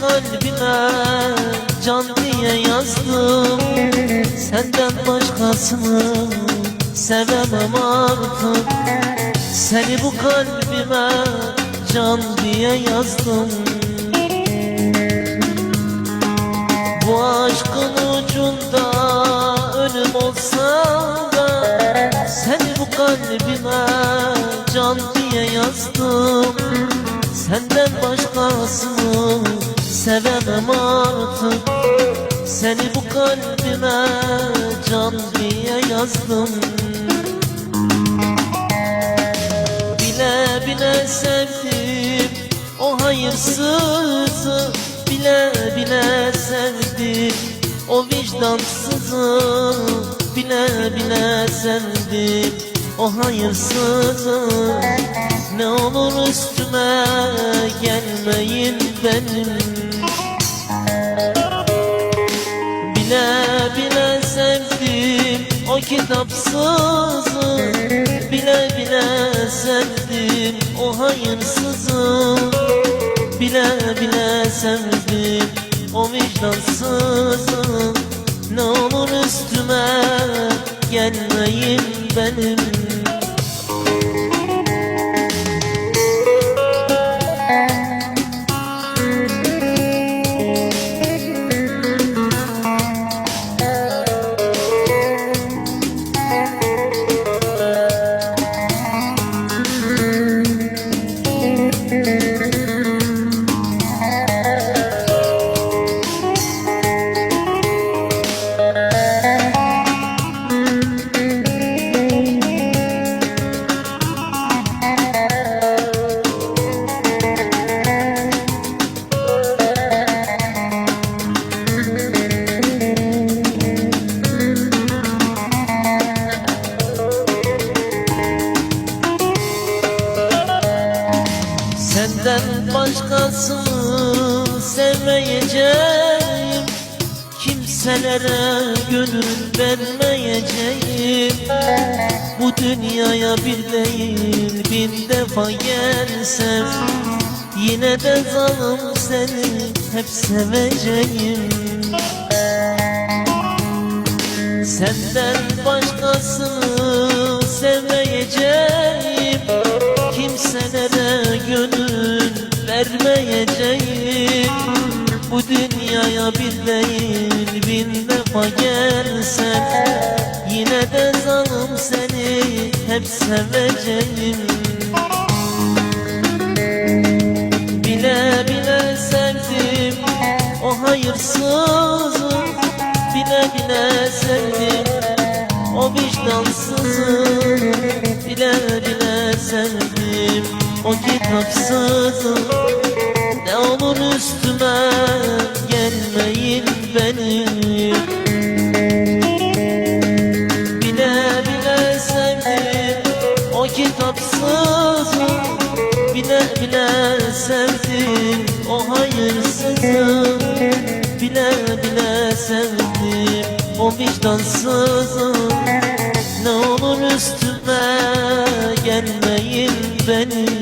kalbime can diye yazdım. Senden başkasını sevemem artık. Seni bu kalbime can diye yazdım. Bu aşkın ucunda ölüm olsa da Seni bu kalbime can diye yazdım. Senden başkasını sevemem artık. Seni bu kalbime can diye yazdım. Bile bile sevdim o hayırsızı. Bile bile sevdim o vicdansızı. Bile bile sevdim o hayırsızı Ne olur üstüme gelmeyin benim. Bile bile sevdim o kitapsızı. Bile bile sevdim o hayırsızı. Bile bile sevdim o vicdansızı. Ne olur üstüme gelmeyin benim başkasını sevmeyeceğim. Kimselere gönül vermeyeceğim. Bu dünyaya bir değil bin defa gelsem Yine de zalim seni hep seveceğim. Senden başkasını sevmeyeceğim vermeyeceğim. Bu dünyaya bir değil bin defa gelsem Yine de zalim seni hep seveceğim. Bile bile sevdim o hayırsızı Bile bile sevdim o vicdansızı Bile bile sevdim o kitapsızı sevdim o hayırsızı Bile bile sevdim o vicdansızı Ne olur üstüme gelmeyin benim